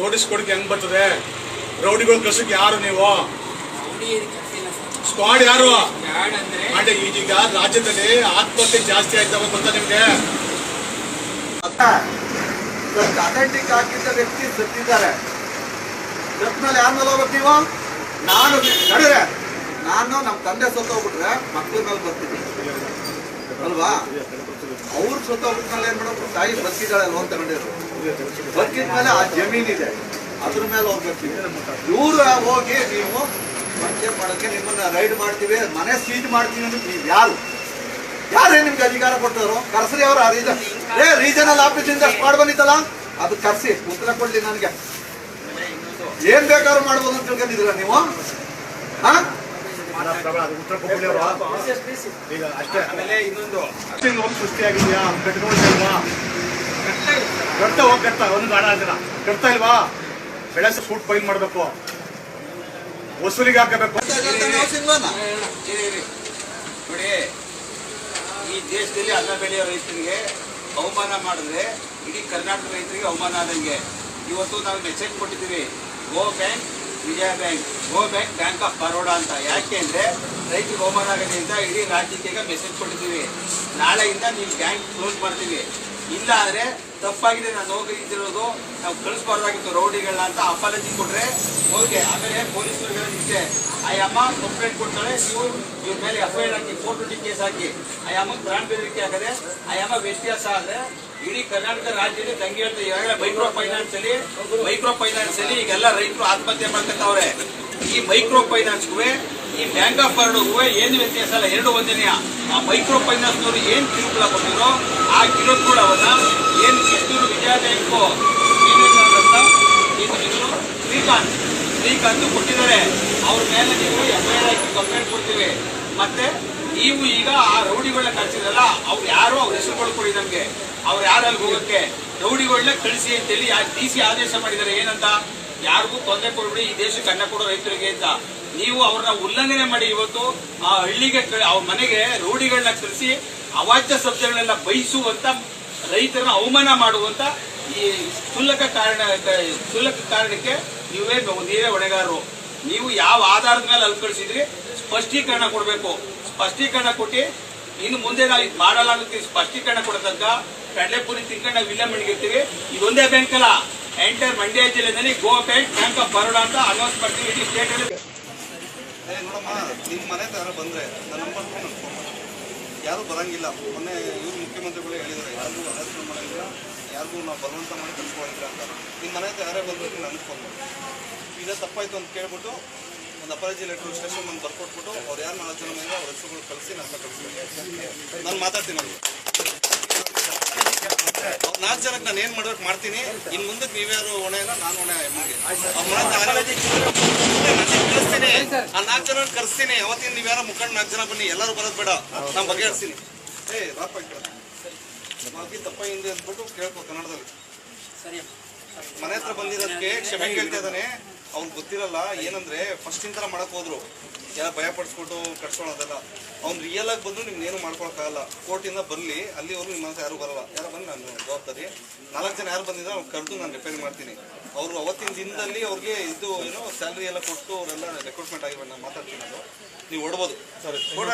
Notice ಕೊಡಕ್ಕೆ ಹೆಂಗ್ ಬರ್ತದೆ? ರೌಡಿಗಳು ಕಳ್ಸಕ್ಕೆ ಯಾರು ನೀವು? ಸ್ಕ್ವಾಡ್ ಯಾರು? ಅಂದ್ರೆ ಈಗೀಗ ರಾಜ್ಯದಲ್ಲಿ ಆತ್ಮಹತ್ಯೆ ಜಾಸ್ತಿ ಆಯ್ತವ ಗೊತ್ತಾ ನಿಮ್ಗೆ? ಅಥೆಂಟಿಕ್ ಆಗಿದ್ದ ವ್ಯಕ್ತಿ ಸತ್ತಿದ್ದಾರೆ. ಸತ್ಮೇಲೆ ಯಾರ ಮೇಲೆ ಹೋಗ್ಬೇಕು ನಾನು ನಡೆದ್ರೆ ನಾನು ನಮ್ಮ ತಂದೆ ಸತ್ತೋಗ್ಬಿಟ್ರೆ ಮಕ್ಳ ಮೇಲೆ ಬರ್ತೀನಿ. ಅಲ್ವಾ? ಅವ್ರು ಸತ್ತೋಗ್ಬಿಟ್ಮೇಲೆ ಏನ್ ಮಾಡ್ಬೇಕು ತಾಯಿ ಬರ್ತಿದ್ದಾಳೆ ಲೋನ್ ತಗೊಂಡಿದ್ರು ಬದುಕಿದ್ಮೇಲೆ ಆ ಜಮೀನಿದೆ. ಅದ್ರ ಮೇಲೆ ಹೋಗ್ಬೇಕು. ದೂರ ಹೋಗಿ ನೀವು ಪಂಚಾಯತ್ ಮಾಡಕ್ಕೆ ನಿಮ್ಮನ್ನ ರೈಡ್ ಮಾಡ್ತೀವಿ ಮನೆ ಸೀಟ್ ಮಾಡ್ತೀವಿ ಅಂದ್ರೆ ನೀವು ಯಾರು? ಯಾರೇ ನಿಮ್ಗೆ ಅಧಿಕಾರ ಕೊಟ್ಟವರು? ಕರ್ಸ್ರಿ ಆ ರೀಜನ್ ಏ ರೀಜನಲ್ ಆಫೀಸಿಂದ ಸ್ಕ್ವಾಡ್ ಬಂದಿತ್ತಲ್ಲ? ಅದು ಕರ್ಸಿ ಉತ್ತರ ಕೊಡ್ಲಿ ನನಗೆ. ಏನ್ ಬೇಕಾದ್ರೂ ಮಾಡ್ಬೋದು ಅಂತ ತಿಳ್ಕೊಂಡಿದ್ರ ನೀವು? ಹಾ? ಅವ್ರು. ಅಷ್ಟೇ. ಆಮೇಲೆ ಇನ್ನೊಂದು. ಸೃಷ್ಟಿಯಾಗಿದೆಯಾ? ಕಟ್ಕೊಂಡಿಲ್ವಾ ಕಟ್ತಾ ಹೋಗ್ ಕಟ್ತಾ ಒಂದು ಗಾಡ ಅದನ್ನ ಕಟ್ತಾ ಇಲ್ವಾ? ಬೆಳೆ ಫುಡ್ ಫೈಲ್ ಮಾಡ್ಬೇಕು. ವಸೂಲಿಗೆ ಹಾಕಬೇಕು ನೋಡಿ ಈ ದೇಶದಲ್ಲಿ ಅನ್ನ ಬೆಳೆಯೋ ರೈತರಿಗೆ ಅವಮಾನ ಮಾಡಿದ್ರೆ ಇಡೀ ಕರ್ನಾಟಕ ರೈತರಿಗೆ ಅವಮಾನ ಆದಂಗೆ. ಇವತ್ತು ನಾವು ಮೆಸೇಜ್ ಕೊಟ್ಟಿದ್ದೀವಿ go bank Vijaya bank go bank bank of Baroda ಅಂತ. ಯಾಕೆ ಅಂದ್ರೆ ರೈತರಿಗೆ ಅವಮಾನ ಆಗೋದ್ರಿಂದ ಇಡೀ ರಾಜ್ಯಕ್ಕೆ ಮೆಸೇಜ್ ಕೊಟ್ಟಿದ್ದೀವಿ. ನಾಳೆಯಿಂದ ನೀವು ಬ್ಯಾಂಕ್ ಕ್ಲೋಸ್ ಮಾಡ್ತೀವಿ. ಇಲ್ಲ ಅಂದ್ರೆ ತಪ್ಪಾಗಿದೆ, ನಾನು ಹೋಗಿ ಇದ್ದಿರೋದು ನಾವು ಕಳಿಸ್ಬಾರ್ದಾಗಿತ್ತು ರೌಡಿಗಳನ್ನ ಅಂತ ಅಪಾಲಜಿ ಕೊಟ್ರೆ, ಓಕೆ, ಆಮೇಲೆ ಪೊಲೀಸರು ಇಷ್ಟೇ ಆ ಅಮ್ಮ ಕಂಪ್ಲೇಂಟ್ ಕೊಡ್ತಾಳೆ, ನೀವು ಇವ್ರ ಮೇಲೆ ಎಫ್ ಐ ಆರ್ ಹಾಕಿ ಫೋರ್ ಟ್ವೆಂಟಿ ಕೇಸ್ ಹಾಕಿ ಆ ಅಮ್ಮ ಪ್ರಾಣ ಬೆದರಿಕೆ ಆಗದೆ ಆ ಅಮ್ಮ ವ್ಯತ್ಯಾಸ ಆದ್ರೆ, ಇಡೀ ಕರ್ನಾಟಕ ರಾಜ್ಯದಲ್ಲಿ ತಂಗಿ ಹೇಳ್ತಾ ಈಗಾಗಲೇ ಮೈಕ್ರೋ ಫೈನಾನ್ಸ್ ಅಲ್ಲಿ ಮೈಕ್ರೋ ಫೈನಾನ್ಸ್ ಅಲ್ಲಿ ಈಗೆಲ್ಲ ರೈತರು ಆತ್ಮಹತ್ಯೆ ಮಾಡ್ಕೊಂತವ್ರೆ ಈ ಮೈಕ್ರೋ ಫೈನಾನ್ಸ್ಗೂ ಈ ಬ್ಯಾಂಕ್ ಆಫ್ ಬರೋಡ್ಗೂ ಏನು ವ್ಯತ್ಯಾಸ ಅಲ್ಲ ಎರಡು ಒಂದನೆಯ ಆ ಮೈಕ್ರೋ ಫೈನಾನ್ಸ್ ನವರು ಏನ್ ಕಿರುಕುಳ ಕೊಟ್ಟಿರೋ, ಆ ಏನು ಏನ್ ಕಿತ್ತೂರು ವಿಜಯ ಬ್ಯಾಂಕು ಶ್ರೀಕಾಂತ್ ಶ್ರೀಕಾಂತ್ ಕೊಟ್ಟಿದ್ದಾರೆ. ಅವ್ರ ಮೇಲೆ ನೀವು ಎಫ್ ಐ ಆರ್ ಹಾಕಿ ಕಂಪ್ಲೇಂಟ್ ಕೊಡ್ತೀವಿ. ಮತ್ತೆ ನೀವು ಈಗ ಆ ರೌಡಿಗಳನ್ನ ಕಳಿಸಿದ್ರಲ್ಲ, ಅವ್ರು ಯಾರು ಅವ್ರ ಹೆಸರುಗಳು ಕೊಡಿ ನಮ್ಗೆ. ಅವ್ರು ಯಾರು ಅಲ್ಲಿ ಹೋಗಕ್ಕೆ? ರೌಡಿಗಳನ್ನ ಕಳಿಸಿ ಅಂತೇಳಿ ಡಿ ಸಿ ಆದೇಶ ಮಾಡಿದ್ದಾರೆ. ಏನಂತ? ಯಾರಿಗೂ ತೊಂದರೆ ಕೊಡ್ಬಿಡಿ, ಈ ದೇಶಕ್ಕೆ ಅನ್ನ ಕೊಡೋ ರೈತರಿಗೆ ಅಂತ. ನೀವು ಅವ್ರನ್ನ ಉಲ್ಲಂಘನೆ ಮಾಡಿ ಇವತ್ತು ಆ ಹಳ್ಳಿಗೆ ಅವ್ರ ಮನೆಗೆ ರೋಡಿಗಳನ್ನ ಕಳಿಸಿ ಅವಾಚ್ಯ ಶಬ್ದಗಳನ್ನೆಲ್ಲ ಬಯಸುವಂತ ರೈತರನ್ನ ಅವಮಾನ ಮಾಡುವಂತ ಈ ಕ್ಷುಲ್ಲಕ ಕಾರಣ ಕ್ಷುಲ್ಲಕ ಕಾರಣಕ್ಕೆ ನೀವೇ ನೀವೇ ಹೊಣೆಗಾರರು. ನೀವು ಯಾವ ಆಧಾರದ ಮೇಲೆ ಅಲ್ಲಿ ಕಳಿಸಿದ್ರಿ, ಸ್ಪಷ್ಟೀಕರಣ ಕೊಡಬೇಕು. ಸ್ಪಷ್ಟೀಕರಣ ಕೊಟ್ಟು ಇನ್ನು ಮುಂದೆ ನಾವು ಇದು ಮಾಡಲ್ಲ ಸ್ಪಷ್ಟೀಕರಣ ಕೊಡೋ ತನಕ ಕಡಲೆಪುರಿ ತಿನ್ಕೊಂಡು ನಾವು ಮಣಿಗಿರ್ತೀವಿ ಇದೊಂದೇ ಬ್ಯಾಂಕ್ ಅಲ್ಲ. ಎಂಟರ್ ಮಂಡ್ಯ ಜಿಲ್ಲೆಯಲ್ಲಿ go bank bank of Baroda ಅಂತ ಅನೌನ್ಸ್ ಮಾಡ್ತೀವಿ. ಏ, ನೋಡಮ್ಮ ನಿಮ್ಮ ಮನೆ ಯಾರು ಬಂದರೆ ನನ್ನ ನಂಬರ್ ಫೋನ್ ಮಾಡಿ ಯಾರು ಬರಂಗಿಲ್ಲ. ಮೊನ್ನೆ ಇವ್ರು ಮುಖ್ಯಮಂತ್ರಿಗಳು ಹೇಳಿದ್ದಾರೆ ಯಾರಿಗೂ ಅರೆಸ್ಟ್ ಮಾಡಿಲ್ಲ ಯಾರಿಗೂ ನಾವು ಬಲವಂತ ಮಾಡಿ ಕಳ್ಸ್ಕೊಂಡಿಲ್ಲ ಅಂತ. ನಿಮ್ಮ ಮನೆ ಯಾರೇ ಬಂದ್ರೆ ನನಗೆ ಫೋನ್ ಇದೇ ತಪ್ಪಾಯಿತು ಅಂತ ಕೇಳ್ಬಿಟ್ಟು ಒಂದು ಅಪರಾಜಿ ಲೆಟ್ರ್ ಸ್ಟೇಷನ್ ಬಂದು ಬರ್ಕೊಟ್ಬಿಟ್ಟು ಅವ್ರು ಯಾರು ನಾಲ್ಕು ಜನ ಮೇಲೆ ಅವ್ರ ಹೆಸರುಗಳು ಕಳಿಸಿ ನನ್ನ ಕಳಿಸ್ಬೇಕು ನಾನು ಮಾತಾಡ್ತೀನಿ ಅವ್ರಿಗೆ ಅವ್ರ್ ನಾಲ್ಕು ಜನಕ್ಕೆ ನಾನು ಏನು ಮಾಡ್ಬೇಕು ಮಾಡ್ತೀನಿ. ಇನ್ನು ಮುಂದಕ್ಕೆ ನೀವ್ಯಾರು ಹೊಣೆ ಇಲ್ಲ, ನಾನು ಹೊಣೆ ಕಳಿಸ್ತೀನಿ ಆ ನಾಲ್ಕು ಜನ ಕರೆಸ್ತೀನಿ. ಅವತ್ತಿನ ನೀವ್ಯಾರ ಮುಖಂಡ ನಾಲ್ಕು ಜನ ಬನ್ನಿ. ಎಲ್ಲರೂ ಬರೋದು ಬೇಡ. ನಾನು ಬಗೆಹರಿಸ್ತೀನಿ. ಏ ರಾಪ ತಪ್ಪ ಹಿಂದೆ ಅಂದ್ಬಿಟ್ಟು ಕೇಳ್ಕೊ ಕನ್ನಡದಲ್ಲಿ. ಮನೆ ಹತ್ರ ಬಂದಿರೋದಕ್ಕೆ ಕ್ಷಮೆ ಕೇಳ್ತಾ ಇದ್ದಾನೆ. ಅವ್ನ್ ಗೊತ್ತಿರಲ್ಲ ಏನಂದ್ರೆ ಫಸ್ಟ್ ಇಂತರ ಮಾಡಕ್ ಹೋದ್ರು. ಯಾರ ಭಯ ಪಡಿಸ್ಕೊಂಡು ಕಟ್ಸ್ಕೊಳೋದಲ್ಲ ಅವ್ನು ರಿಯಲ್ ಆಗಿ ಬಂದು ನಿಮ್ಗೆ ಏನು ಮಾಡ್ಕೊಳಕ್ಕಾಗಲ್ಲ. ಕೋರ್ಟಿಂದ ಬರಲಿ ಅಲ್ಲಿವರೆಗೂ ನಿಮ್ಮ ಮನಸ್ಸು ಯಾರು ಬರಲ್ಲ. ಯಾರು ಬಂದು ನಾನು ಜವಾಬ್ದಾರಿ. ನಾಲ್ಕು ಜನ ಯಾರು ಬಂದಿದ್ರೆ ಅವ್ರು ಕರೆದು ನಾನು ರಿಪೇರಿ ಮಾಡ್ತೀನಿ. ಅವರು ಅವತ್ತಿನ ದಿನದಲ್ಲಿ ಅವ್ರಿಗೆ ಇದು ಏನೋ ಸ್ಯಾಲ್ರಿ ಎಲ್ಲ ಕೊಟ್ಟು ಅವರೆಲ್ಲ ರೆಕ್ರೂಟ್ಮೆಂಟ್ ಆಗಿ ನಾನು ಮಾತಾಡ್ತೀನಿ ಅದು ನೀವು ಸರಿ. ಕೊಡೋಣ